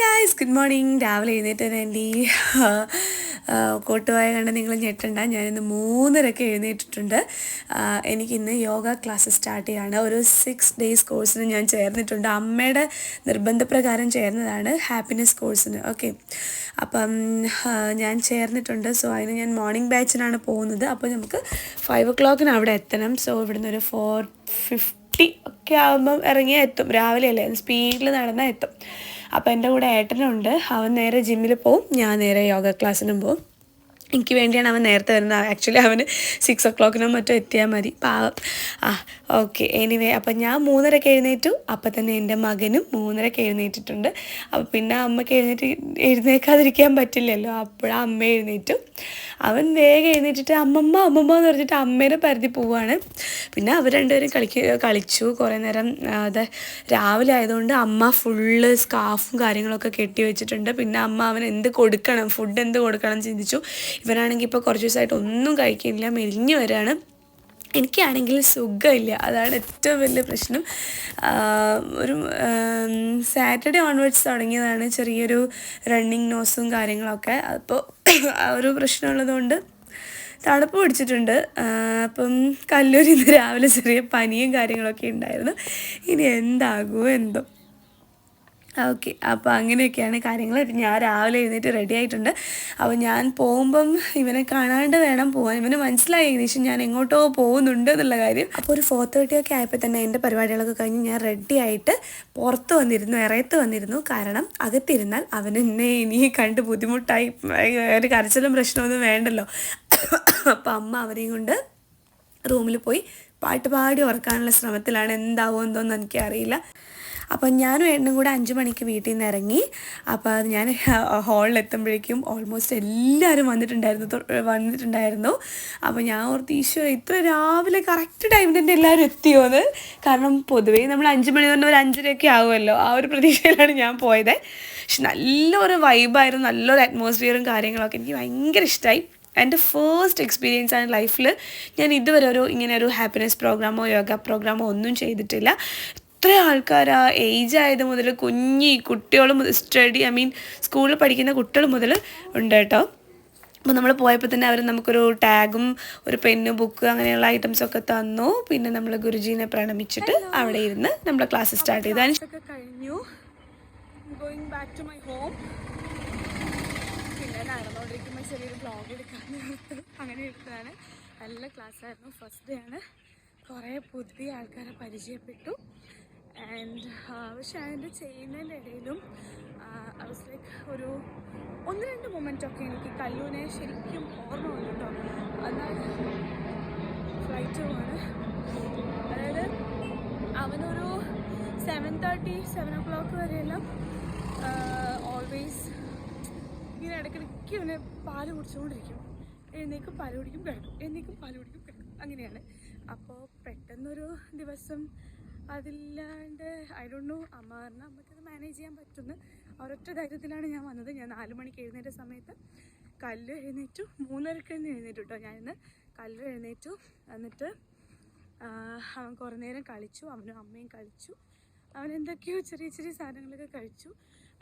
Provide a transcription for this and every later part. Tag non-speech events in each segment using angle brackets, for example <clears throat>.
Guys good morning രാവിലെ എഴുന്നേറ്റ് വേണ്ടി കോട്ടുവായ കണ്ട് നിങ്ങൾ ഞെട്ടണ്ട. ഞാനിന്ന് മൂന്നരക്ക് എഴുന്നേറ്റിട്ടുണ്ട്. എനിക്കിന്ന് യോഗ ക്ലാസ് സ്റ്റാർട്ട് ചെയ്യാണ്. ഒരു സിക്സ് ഡേയ്സ് കോഴ്സിന് ഞാൻ ചേർന്നിട്ടുണ്ട്. അമ്മയുടെ നിർബന്ധപ്രകാരം ചേർന്നതാണ് ഹാപ്പിനെസ് കോഴ്സിന് ഓക്കെ അപ്പം ഞാൻ ചേർന്നിട്ടുണ്ട്. സോ അതിന് ഞാൻ മോർണിംഗ് ബാച്ചിനാണ് പോകുന്നത്. അപ്പോൾ നമുക്ക് ഫൈവ് ഒ ക്ലോക്കിന് അവിടെ എത്തണം. സോ ഇവിടുന്ന് ഒരു ഫോർ ഫിഫ്റ്റി ഒക്കെ ആകുമ്പം ഇറങ്ങിയാൽ എത്തും. രാവിലെ അല്ലേ? സ്പീഡിൽ നടന്നാൽ എത്തും. അപ്പോൾ എന്റെ കൂടെ ഏട്ടനുണ്ട്. അവൻ നേരെ ജിമ്മിൽ പോവും. ഞാൻ നേരെ യോഗ ക്ലാസ്സിനും പോവും. എനിക്ക് വേണ്ടിയാണ് അവൻ നേരത്തെ വരുന്നത്. ആക്ച്വലി അവന് സിക്സ് ഒ ക്ലോക്കിനോ മറ്റോ എത്തിയാൽ മതി. പാവം. ആ ഓക്കെ എനിവേ അപ്പം ഞാൻ മൂന്നരക്ക് എഴുന്നേറ്റു. അപ്പം തന്നെ എന്റെ മകനും മൂന്നരക്ക് എഴുന്നേറ്റിട്ടുണ്ട്. അപ്പം പിന്നെ അമ്മയ്ക്ക് എഴുന്നേറ്റ് എഴുന്നേക്കാതിരിക്കാൻ പറ്റില്ലല്ലോ. അപ്പോഴാ അമ്മ എഴുന്നേറ്റു. അവൻ വേഗം എഴുന്നേറ്റിട്ട് അമ്മമ്മ അമ്മമ്മ എന്ന് പറഞ്ഞിട്ട് അമ്മേനെ പരിധി പോവാണ്. പിന്നെ അവർ രണ്ടുപേരും കളിക്ക കളിച്ചു. കുറേ നേരം അത് രാവിലെ ആയതുകൊണ്ട് അമ്മ ഫുള്ള് സ്കാഫും കാര്യങ്ങളൊക്കെ കെട്ടി വെച്ചിട്ടുണ്ട്. പിന്നെ അമ്മ അവൻ എന്ത് കൊടുക്കണം ഫുഡ് എന്ത് കൊടുക്കണം ചിന്തിച്ചു. ഇവനാണെങ്കിൽ ഇപ്പോൾ കുറച്ച് ദിവസമായിട്ട് ഒന്നും കഴിക്കുന്നില്ല മെലിഞ്ഞു വരാണ്. എനിക്കാണെങ്കിൽ സുഖമില്ല. അതാണ് ഏറ്റവും വലിയ പ്രശ്നം. ഒരു സാറ്റർഡേ ഓൺവേർഡ്സ് തുടങ്ങിയതാണ് ചെറിയൊരു റണ്ണിങ് നോസും കാര്യങ്ങളൊക്കെ. അപ്പോൾ ആ ഒരു പ്രശ്നമുള്ളതുകൊണ്ട് തണുപ്പ് പിടിച്ചിട്ടുണ്ട്. അപ്പം കല്ലൂരിൽ നിന്ന് രാവിലെ ചെറിയ പനിയും കാര്യങ്ങളൊക്കെ ഉണ്ടായിരുന്നു. ഇനി എന്താകുമോ എന്തോ. ഓക്കെ അപ്പോൾ അങ്ങനെയൊക്കെയാണ് കാര്യങ്ങൾ ഞാൻ രാവിലെ എഴുന്നേറ്റ് റെഡി ആയിട്ടുണ്ട്. അപ്പോൾ ഞാൻ പോകുമ്പം ഇവനെ കാണാണ്ട് വേണം പോകാൻ ഇവന് മനസ്സിലായി ഏകദേശം ഞാൻ എങ്ങോട്ടോ പോകുന്നുണ്ട് എന്നുള്ള കാര്യം. അപ്പോൾ ഒരു ഫോർ തേർട്ടി ഒക്കെ ആയപ്പോൾ തന്നെ എന്റെ പരിപാടികളൊക്കെ കഴിഞ്ഞ് ഞാൻ റെഡി ആയിട്ട് പുറത്ത് വന്നിരുന്നു ഇറയത്ത് വന്നിരുന്നു. കാരണം അകത്തിരുന്നാൽ അവൻ എന്നെ ഇനി കണ്ട് ബുദ്ധിമുട്ടായി. ഒരു കരച്ചിലും പ്രശ്നമൊന്നും വേണ്ടല്ലോ. അപ്പം അമ്മ അവരെയും കൊണ്ട് റൂമിൽ പോയി പാട്ട് പാടി ഉറക്കാനുള്ള ശ്രമത്തിലാണ് എന്താവോ എന്തോന്ന് എനിക്കറിയില്ല. അപ്പം ഞാനും ഏട്ടനും കൂടെ അഞ്ച് മണിക്ക് വീട്ടിൽ നിന്ന് ഇറങ്ങി. അപ്പോൾ അത് ഞാൻ <laughs> ഹാളിൽ എത്തുമ്പോഴേക്കും ഓൾമോസ്റ്റ് എല്ലാവരും വന്നിട്ടുണ്ടായിരുന്നു. വന്നിട്ടുണ്ടായിരുന്നു. അപ്പോൾ ഞാൻ ഓർത്ത് ഈശ്വര ഇത്ര രാവിലെ കറക്റ്റ് ടൈമിൽ തന്നെ എല്ലാവരും എത്തിയോ എന്ന്. കാരണം പൊതുവേ നമ്മൾ അഞ്ച് മണി തന്നെ ഒരു അഞ്ചരയൊക്കെ ആവുമല്ലോ. ആ ഒരു പ്രതീക്ഷയിലാണ് ഞാൻ പോയത്. പക്ഷെ നല്ലൊരു വൈബായിരുന്നു നല്ലൊരു അറ്റ്മോസ്ഫിയറും കാര്യങ്ങളൊക്കെ എനിക്ക് ഭയങ്കര ഇഷ്ടമായി എന്റെ ഫേസ്റ്റ് എക്സ്പീരിയൻസ് ആണ് ലൈഫിൽ ഞാൻ ഇതുവരെ ഒരു ഇങ്ങനെ ഒരു ഹാപ്പിനെസ് പ്രോഗ്രാമോ യോഗ പ്രോഗ്രാമോ ഒന്നും ചെയ്തിട്ടില്ല. എത്ര ആൾക്കാർ ആ ഏജ് ആയത് മുതൽ കുഞ്ഞി കുട്ടികൾ മുതൽ സ്റ്റഡി ഐ മീൻ സ്കൂളിൽ പഠിക്കുന്ന കുട്ടികൾ മുതൽ ഉണ്ട് കേട്ടോ. അപ്പോൾ നമ്മൾ പോയപ്പോൾ തന്നെ അവർ നമുക്കൊരു ടാഗും ഒരു പെന്നും ബുക്ക് അങ്ങനെയുള്ള ഐറ്റംസ് ഒക്കെ തന്നു. പിന്നെ നമ്മൾ ഗുരുജീനെ പ്രണമിച്ചിട്ട് അവിടെ ഇരുന്ന് നമ്മൾ ക്ലാസ് സ്റ്റാർട്ട് ചെയ്തു. അതിനൊക്കെ കഴിഞ്ഞു. Going back to my home പിന്നെ നടന്നുകൊണ്ടിരിക്കുമ്പോൾ ചെറിയൊരു വ്ളോഗ് എടുക്കാമെന്ന് ഓർത്തു. അങ്ങനെ എടുത്തതാണ്. നല്ല ക്ലാസ്സായിരുന്നു ഫസ്റ്റ് ഡേ ആണ്. കുറേ പുതിയ ആൾക്കാരെ പരിചയപ്പെട്ടു. ആൻഡ് പക്ഷെ അതിന്റെ ചെയ്യുന്നതിന്റെ ഇടയിലും ഐ ലൈക്ക് ഒരു ഒന്ന് രണ്ട് മൊമെന്റൊക്കെ എനിക്ക് കല്ലൂനെ ശരിക്കും ഓർമ്മ വന്നു കേട്ടോ അതായത് ഫ്ലൈറ്റ് അതായത് അവനൊരു seven thirty seven o'clock വരെയെല്ലാം ഓൾവേസ് ഇങ്ങനെ ഇടയ്ക്കിടയ്ക്ക് ഇവനെ പാൽ കുടിച്ചുകൊണ്ടിരിക്കും. എന്നേക്കും പാൽ കുടിക്കും കിടക്കും. എന്നേക്കും പാൽ കുടിക്കും കിടക്കും. അങ്ങനെയാണ്. അപ്പോൾ പെട്ടെന്നൊരു ദിവസം അതില്ലാണ്ട് ഐ ഡോണ്ട് നോ അമ്മ പറഞ്ഞാൽ മാനേജ് ചെയ്യാൻ പറ്റുന്നു. ഒരൊറ്റ ധൈര്യത്തിലാണ് ഞാൻ വന്നത്. ഞാൻ നാല് മണിക്ക് എഴുന്നേറ്റ സമയത്ത് കല്ല് എഴുന്നേറ്റു. മൂന്നരക്ക് എഴുന്നേറ്റു കേട്ടോ ഞാനിന്ന് കല്ല് എഴുന്നേറ്റു. എന്നിട്ട് അവൻ കുറേ നേരം കളിച്ചു. അവനും അമ്മയും കളിച്ചു. അവൻ എന്തൊക്കെയോ ചെറിയ ചെറിയ സാധനങ്ങളൊക്കെ കഴിച്ചു.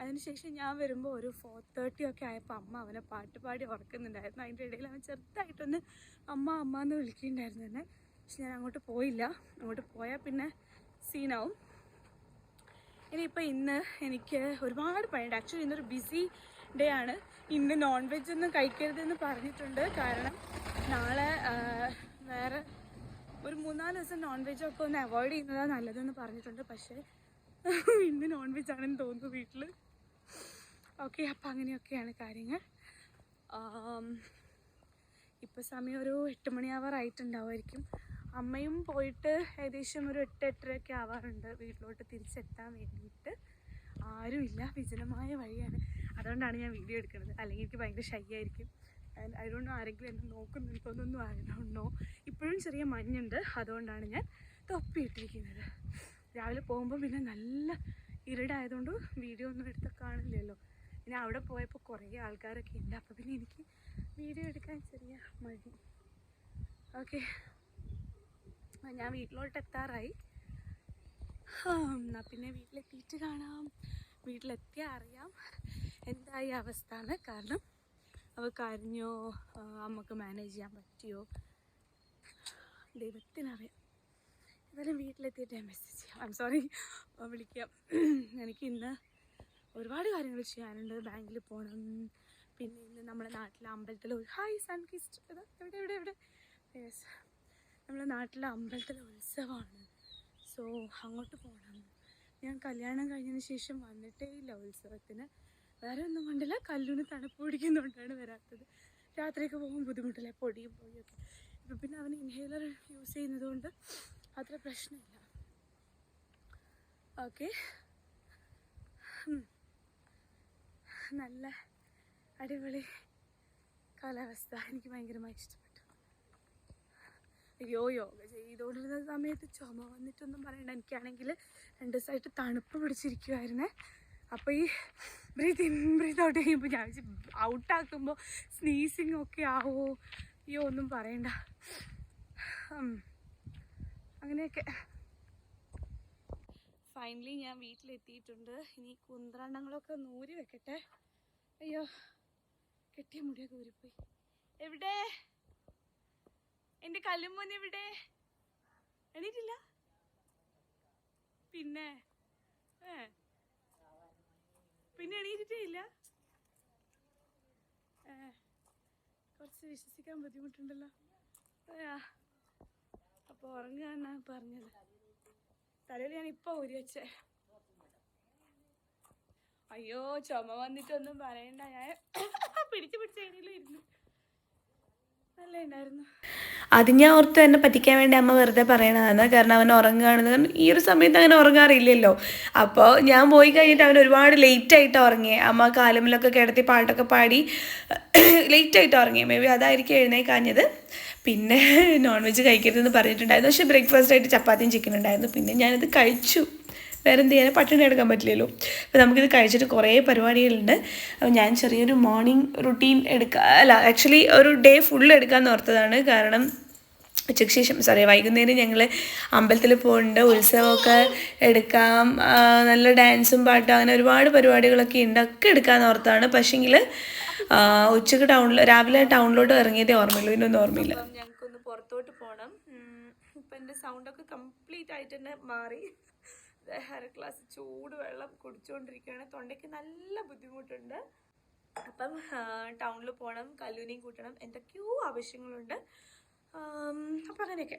അതിനുശേഷം ഞാൻ വരുമ്പോൾ ഒരു ഫോർ തേർട്ടി ഒക്കെ ആയപ്പോൾ അമ്മ അവനെ പാട്ട് പാടി ഉറക്കുന്നുണ്ടായിരുന്നു. അതിന്റെ ഇടയിൽ അവൻ ചെറുതായിട്ടൊന്ന് അമ്മ അമ്മ എന്ന് വിളിക്കുന്നുണ്ടായിരുന്നു തന്നെ പക്ഷെ ഞാൻ അങ്ങോട്ട് പോയില്ല. അങ്ങോട്ട് പോയാൽ പിന്നെ സീനാവും ഇനിയിപ്പോൾ ഇന്ന് എനിക്ക് ഒരുപാട് പണിയുണ്ട് ആക്ച്വലി ഇന്നൊരു ബിസി ഡേ ആണ്. ഇന്ന് നോൺ വെജ് ഒന്നും കഴിക്കരുതെന്ന് പറഞ്ഞിട്ടുണ്ട്. കാരണം നാളെ വേറെ ഒരു മൂന്നാൽ ദിവസം നോൺ വെജ് ഒക്കെ ഒന്ന് അവോയ്ഡ് ചെയ്യുന്നതാണ് നല്ലതെന്ന് പറഞ്ഞിട്ടുണ്ട്. പക്ഷേ ഇന്ന് നോൺ വെജ് ആണെന്ന് തോന്നുന്നു വീട്ടിൽ ഓക്കെ അപ്പം അങ്ങനെയൊക്കെയാണ് കാര്യങ്ങൾ. ഇപ്പോൾ സമയം ഒരു എട്ട് മണിയാവാറായിട്ടുണ്ടാവുമായിരിക്കും അമ്മയും പോയിട്ട് ഏകദേശം ഒരു എട്ട് എട്ടരയൊക്കെ ആവാറുണ്ട് വീട്ടിലോട്ട് തിരിച്ചെത്താൻ വേണ്ടിയിട്ട്. ആരുമില്ല വിജനമായ വഴിയാണ്. അതുകൊണ്ടാണ് ഞാൻ വീഡിയോ എടുക്കുന്നത്. അല്ലെങ്കിൽ എനിക്ക് ഭയങ്കര ഷൈ ആയിരിക്കും നോ ആരെങ്കിലും എന്നെ നോക്കുന്നുണ്ടോന്നൊന്നും നോ ഇപ്പോഴും ചെറിയ മഞ്ഞുണ്ട്. അതുകൊണ്ടാണ് ഞാൻ തൊപ്പിയിട്ടിരിക്കുന്നത്. രാവിലെ പോകുമ്പോൾ പിന്നെ നല്ല ഇരുടായതുകൊണ്ട് വീഡിയോ ഒന്നും എടുത്ത കാണില്ലല്ലോ. പിന്നെ അവിടെ പോയപ്പോൾ കുറേ ആൾക്കാരൊക്കെ ഉണ്ട്. അപ്പോൾ പിന്നെ എനിക്ക് വീഡിയോ എടുക്കാൻ ചെറിയ മടി. ഓക്കെ ഞാൻ വീട്ടിലോട്ട് എത്താറായി. എന്നാൽ എന്നാ പിന്നെ വീട്ടിലെത്തിയിട്ട് കാണാം. വീട്ടിലെത്തിയാൽ അറിയാം എന്തായി അവസ്ഥ ആണ് കാരണം അവ കരഞ്ഞോ നമുക്ക് മാനേജ് ചെയ്യാൻ പറ്റിയോ? ദൈവത്തിനറിയാം. എന്തായാലും വീട്ടിലെത്തിയിട്ട് ഞാൻ മെസ്സേജ് ചെയ്യാം. ഐം സോറി വിളിക്കാം. എനിക്ക് ഇന്ന് ഒരുപാട് കാര്യങ്ങൾ ചെയ്യാനുണ്ട്. ബാങ്കിൽ പോകണം പിന്നെ ഇന്ന് നമ്മുടെ നാട്ടിലെ അമ്പലത്തിൽ ഒരു ഹായ് സൺ കിസ്റ്റ് എവിടെ എവിടെ എവിടെ? യെസ് നമ്മുടെ നാട്ടിലെ അമ്പലത്തിലെ ഉത്സവമാണ്. സോ അങ്ങോട്ട് പോകണം ഞാൻ കല്യാണം കഴിഞ്ഞതിന് ശേഷം വന്നിട്ടേ ഇല്ല ഉത്സവത്തിന്. വേറെ ഒന്നും കൊണ്ടില്ല കല്ലൂന് തണുപ്പ് പിടിക്കുന്നതുകൊണ്ടാണ് വരാത്തത്. രാത്രിയൊക്കെ പോകുമ്പോൾ ബുദ്ധിമുട്ടില്ല പൊടിയും പൊടിയൊക്കെ ഇപ്പം പിന്നെ അവൻ ഇൻഹേലർ യൂസ് ചെയ്യുന്നത് കൊണ്ട് അത്ര പ്രശ്നമില്ല. ഓക്കെ നല്ല അടിപൊളി കാലാവസ്ഥ. എനിക്ക് ഭയങ്കരമായി ഇഷ്ടപ്പെട്ടു. അയ്യോ യോഗ ചെയ്തുകൊണ്ടിരുന്ന സമയത്ത് ചുമ വന്നിട്ടൊന്നും പറയണ്ട. എനിക്കാണെങ്കിൽ രണ്ട് ദിവസമായിട്ട് തണുപ്പ് പിടിച്ചിരിക്കുമായിരുന്നേ അപ്പോൾ ഈ ബ്രീത്ത് ഇൻ ബ്രീത്ത് ഔട്ട് ചെയ്യുമ്പോൾ ഞാൻ ഔട്ടാക്കുമ്പോൾ സ്നീസിങ് ഒക്കെ ആവോ? അയ്യോ ഒന്നും പറയണ്ട. അങ്ങനെയൊക്കെ. ഫൈനലി ഞാൻ വീട്ടിലെത്തിയിട്ടുണ്ട്. ഇനി കുന്ത്രണ്ണങ്ങളൊക്കെ നൂരി വെക്കട്ടെ. അയ്യോ കെട്ടിയ മുടിയൊക്കെ ഊരിപ്പോയി. എവിടെ? എന്റെ കല്ലുമോൻ എവിടെ എണീറ്റില്ല? പിന്നെ പിന്നെ എണീറ്റിട്ടേ ഇല്ല. കുറച്ച് വിശ്വസിക്കാൻ ബുദ്ധിമുട്ടുണ്ടല്ലോ. അപ്പൊ അപ്പോൾ ഉറങ്ങാന്നാ പറഞ്ഞത്. തലയിൽ ഞാൻ ഇപ്പോൾ ഊരി വെച്ചേ. അയ്യോ ചുമ വന്നിട്ടൊന്നും പറയണ്ട. ഞാൻ പിടിച്ച് പിടിച്ച് എങ്ങനെയും ഇരുന്നു. അത് ഞാൻ ഓർത്ത് എന്നെ പറ്റിക്കാൻ വേണ്ടി അമ്മ വെറുതെ പറയണതാണ്. കാരണം അവൻ ഉറങ്ങുകയാണെന്ന് കാരണം ഈ ഒരു സമയത്ത് അങ്ങനെ ഉറങ്ങാറില്ലല്ലോ. അപ്പോൾ ഞാൻ പോയി കഴിഞ്ഞിട്ട് അവൻ ഒരുപാട് ലേറ്റായിട്ട് ഉറങ്ങി. അമ്മ കാലമിലൊക്കെ കിടത്തി പാട്ടൊക്കെ പാടി <clears throat> ലേറ്റായിട്ട് ഉറങ്ങി. മേ ബി അതായിരിക്കും എഴുന്നേക്കാഞ്ഞത്. പിന്നെ നോൺ വെജ് കഴിക്കരുതെന്ന് പറഞ്ഞിട്ടുണ്ടായിരുന്നു. പക്ഷേ ബ്രേക്ക്ഫാസ്റ്റ് ആയിട്ട് ചപ്പാത്തിയും ചിക്കൻ ഉണ്ടായിരുന്നു. പിന്നെ ഞാനത് കഴിച്ചു. വേറെ എന്ത് ചെയ്യാനും? പട്ടിണി എടുക്കാൻ പറ്റില്ലല്ലോ. അപ്പോൾ നമുക്കിത് കഴിച്ചിട്ട് കുറേ പരിപാടികളുണ്ട്. അപ്പോൾ ഞാൻ ചെറിയൊരു മോർണിംഗ് റുട്ടീൻ എടുക്കുക അല്ല ആക്ച്വലി ഒരു ഡേ ഫുൾ എടുക്കാമെന്ന് ഓർത്തതാണ്. കാരണം ഉച്ചയ്ക്ക് ശേഷം സോറി വൈകുന്നേരം ഞങ്ങൾ അമ്പലത്തിൽ പോകുന്നുണ്ട് ഉത്സവമൊക്കെ എടുക്കാം. നല്ല ഡാൻസും പാട്ടും അങ്ങനെ ഒരുപാട് പരിപാടികളൊക്കെ ഉണ്ട്. ഒക്കെ എടുക്കാമെന്ന് ഓർത്താണ് പക്ഷേങ്കിൽ ഉച്ചയ്ക്ക് ടൗണിൽ രാവിലെ ടൗണിലോട്ട് ഇറങ്ങിയതേ ഓർമ്മയുള്ളൂ. ഇതിനൊന്നും ഓർമ്മയില്ല. ഞങ്ങൾക്കൊന്ന് പുറത്തോട്ട് പോകണം ഇപ്പം എന്റെ സൗണ്ടൊക്കെ കംപ്ലീറ്റ് ആയിട്ട് തന്നെ മാറി. അര ഗ്ലാസ് ചൂട് വെള്ളം കുടിച്ചുകൊണ്ടിരിക്കുകയാണ് തൊണ്ടയ്ക്ക് നല്ല ബുദ്ധിമുട്ടുണ്ട്. അപ്പം ടൗണിൽ പോകണം കല്ലൂനിയും കൂട്ടണം എന്തൊക്കെയോ ആവശ്യങ്ങളുണ്ട്. അപ്പം അങ്ങനെയൊക്കെ.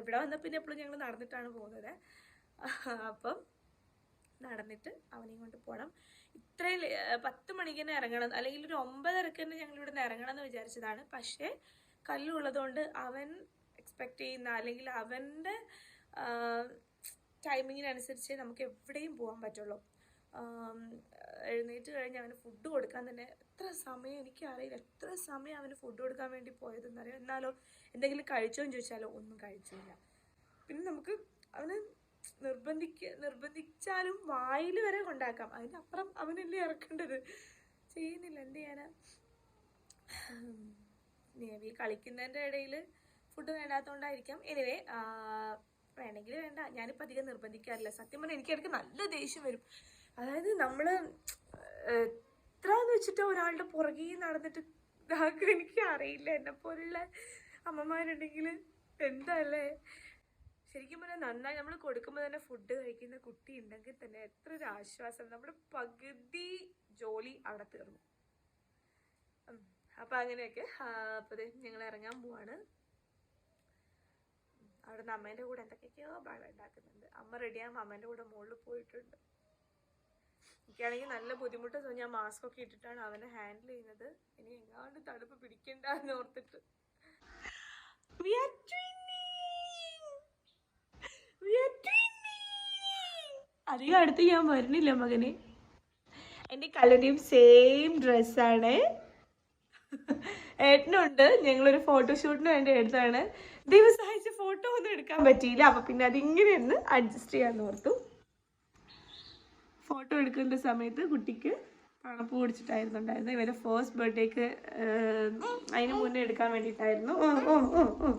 ഇവിടെ വന്ന പിന്നെ എപ്പോഴും ഞങ്ങൾ നടന്നിട്ടാണ് പോകുന്നത്. അപ്പം നടന്നിട്ട് അവനെയും കൊണ്ട് പോകണം ഇത്രയും പത്ത് മണിക്ക് തന്നെ ഇറങ്ങണം. അല്ലെങ്കിൽ ഒരു ഒമ്പതരക്ക് തന്നെ ഞങ്ങൾ ഇവിടെ നിന്ന് ഇറങ്ങണം എന്ന് വിചാരിച്ചതാണ്. പക്ഷേ കല്ലുള്ളതുകൊണ്ട് അവൻ എക്സ്പെക്റ്റ് ചെയ്യുന്ന അല്ലെങ്കിൽ അവന്റെ ടൈമിങ്ങിനനുസരിച്ച് നമുക്ക് എവിടെയും പോകാൻ പറ്റുള്ളൂ. എഴുന്നേറ്റ് കഴിഞ്ഞ് അവന് ഫുഡ് കൊടുക്കാൻ തന്നെ എത്ര സമയം എനിക്കറിയില്ല. എത്ര സമയം അവന് ഫുഡ് കൊടുക്കാൻ വേണ്ടി പോയതെന്നറിയാം? എന്നാലോ എന്തെങ്കിലും കഴിച്ചോ എന്ന് ചോദിച്ചാലോ ഒന്നും കഴിച്ചില്ല. പിന്നെ നമുക്ക് അവന് നിർബന്ധിക്ക നിർബന്ധിച്ചാലും വായിൽ വരെ കൊണ്ടാക്കാം. അതിനപ്പുറം അവനല്ലേ ഇറക്കേണ്ടത്? ചെയ്യുന്നില്ല. എന്ത് ചെയ്യാനാ? നേവി കളിക്കുന്നതിന്റെ ഇടയിൽ ഫുഡ് വേണ്ടാത്തതുകൊണ്ടായിരിക്കാം എനിവേ വേണമെങ്കിൽ വേണ്ട. ഞാനിപ്പോൾ അധികം നിർബന്ധിക്കാറില്ല. സത്യം പറഞ്ഞാൽ എനിക്കിടയ്ക്ക് നല്ല ദേഷ്യം വരും. അതായത് നമ്മൾ എത്രയെന്ന് വെച്ചിട്ട് ഒരാളുടെ പുറകെ നടന്നിട്ട് ഇതാക്കുക എനിക്ക് അറിയില്ല. എന്നെ പോലുള്ള അമ്മമാരുണ്ടെങ്കിൽ എന്താല്ലേ? ശരിക്കും പറഞ്ഞാൽ നന്നായി നമ്മൾ കൊടുക്കുമ്പോൾ തന്നെ ഫുഡ് കഴിക്കുന്ന കുട്ടി ഉണ്ടെങ്കിൽ തന്നെ എത്ര ഒരു ആശ്വാസം. നമ്മുടെ പകുതി ജോലി അവിടെ തീർന്നു. അപ്പം അങ്ങനെയൊക്കെ. അപ്പോൾ ഞങ്ങൾ ഇറങ്ങാൻ പോവാണ്. അവിടെ നിന്ന് അമ്മേന്റെ കൂടെ എന്തൊക്കെയൊക്കെയോ ബഹളം ഉണ്ടാക്കുന്നുണ്ട്. അമ്മ റെഡിയാകുമ്പോൾ അമ്മേന്റെ കൂടെ മുകളിൽ പോയിട്ടുണ്ട്. എനിക്കാണെങ്കിൽ നല്ല ബുദ്ധിമുട്ട്. ഞാൻ മാസ്ക് ഒക്കെ ഇട്ടിട്ടാണ് അവനെ ഹാൻഡിൽ ചെയ്യുന്നത്. ഇനി എങ്ങാണ്ട് തണുപ്പ് പിടിക്കണ്ട എന്ന് ഓർത്തിട്ട്! അധികം അടുത്ത് ഞാൻ വരുന്നില്ല മകന്. എന്റെ കല്ലുടെയും സെയിം ഡ്രസ്സാണ് ഏട്ടനുണ്ട്. ഞങ്ങളൊരു ഫോട്ടോഷൂട്ടിന് വേണ്ടി എടുത്താണ് ദൈവം സഹായിച്ച ഫോട്ടോ ഒന്നും എടുക്കാൻ പറ്റിയില്ല. അപ്പൊ പിന്നെ അതിങ്ങനെ ഒന്ന് അഡ്ജസ്റ്റ് ചെയ്യാന്ന് ഓർത്തു. ഫോട്ടോ എടുക്കുന്ന സമയത്ത് കുട്ടിക്ക് തണുപ്പ് പിടിച്ചിട്ടായിരുന്നു ഉണ്ടായിരുന്നത് ഇവരെ ഫസ്റ്റ് ബർത്ത്ഡേക്ക് അതിന് മുന്നേ എടുക്കാൻ വേണ്ടിയിട്ടായിരുന്നു. ഓ ഓ ഓ ഓ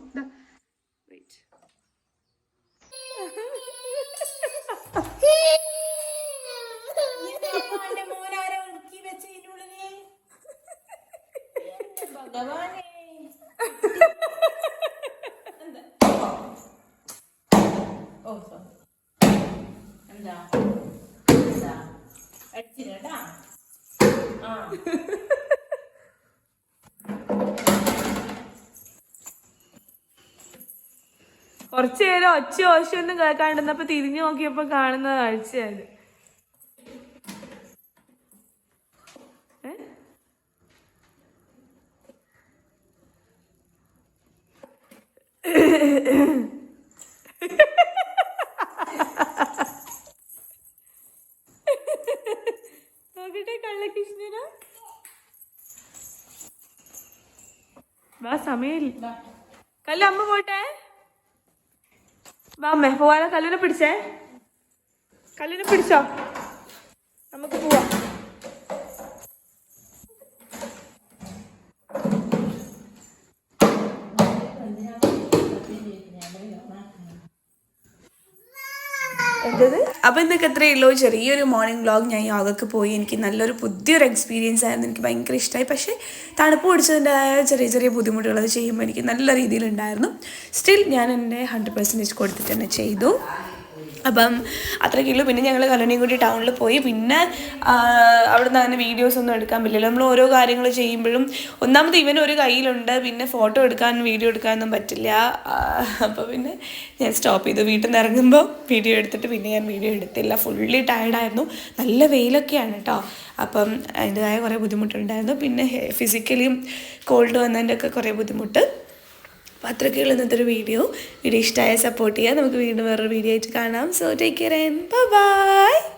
എന്താ? കുറച്ചു നേരം ഒച്ച ഓശൊന്നും കേൾക്കാണ്ടിരുന്നപ്പോ തിരിഞ്ഞു നോക്കിയപ്പോ കാണുന്ന കാഴ്ചയത് ഏ? സമയമില്ല. കല്ല് അമ്മ പോട്ടെ? വാ അമ്മേ കല്ലിനെ പിടിച്ചേ. കല്ലിനെ പിടിച്ചോ? നമുക്ക് പോവാം. അപ്പോൾ ഇന്നൊക്കെ അത്രയേ ഉള്ളൂ. ചെറിയൊരു മോർണിംഗ് വ്ളോഗ് ഞാൻ യോഗക്ക് പോയി. എനിക്ക് നല്ലൊരു പുതിയൊരു എക്സ്പീരിയൻസ് ആയിരുന്നു. എനിക്ക് ഭയങ്കര ഇഷ്ടമായി പക്ഷേ തണുപ്പ് പിടിച്ചതിന്റെതായ ചെറിയ ചെറിയ ബുദ്ധിമുട്ടുകൾ ചെയ്യുമ്പോൾ എനിക്ക് നല്ല രീതിയിലുണ്ടായിരുന്നു. സ്റ്റിൽ ഞാൻ എന്റെ ഹൺഡ്രഡ് പെർസെന്റേജ് കൊടുത്തിട്ട് തന്നെ ചെയ്തു. അപ്പം അത്രയ്ക്കേ ഉള്ളൂ. പിന്നെ ഞങ്ങൾ കല്ലണിയും കൂടി ടൗണിൽ പോയി. പിന്നെ അവിടെ അവിടുന്ന് അങ്ങനെ വീഡിയോസ് ഒന്നും എടുക്കാൻ പറ്റില്ല നമ്മൾ ഓരോ കാര്യങ്ങൾ ചെയ്യുമ്പോഴും ഒന്നാമത് ഇവൻ ഒരു കയ്യിലുണ്ട്. പിന്നെ ഫോട്ടോ എടുക്കാൻ വീഡിയോ എടുക്കാനൊന്നും പറ്റില്ല. അപ്പോൾ പിന്നെ ഞാൻ സ്റ്റോപ്പ് ചെയ്തു. വീട്ടിൽ നിന്ന് ഇറങ്ങുമ്പോൾ വീഡിയോ എടുത്തിട്ട് പിന്നെ ഞാൻ വീഡിയോ എടുത്തില്ല. ഫുള്ളി ടയർഡായിരുന്നു നല്ല വെയിലൊക്കെയാണ് കേട്ടോ അപ്പം അതിന്റെതായ കുറേ ബുദ്ധിമുട്ടുണ്ടായിരുന്നു. പിന്നെ ഫിസിക്കലിയും കോൾഡ് വന്നതിന്റെയൊക്കെ കുറേ ബുദ്ധിമുട്ട്. അപ്പോൾ അത്രയ്ക്കുള്ള ഇന്നത്തെ ഒരു വീഡിയോ. വീഡിയോ ഇഷ്ടമായ സപ്പോർട്ട് ചെയ്യുക നമുക്ക് വീണ്ടും വേറൊരു വീഡിയോ ആയിട്ട് കാണാം. So take care and bye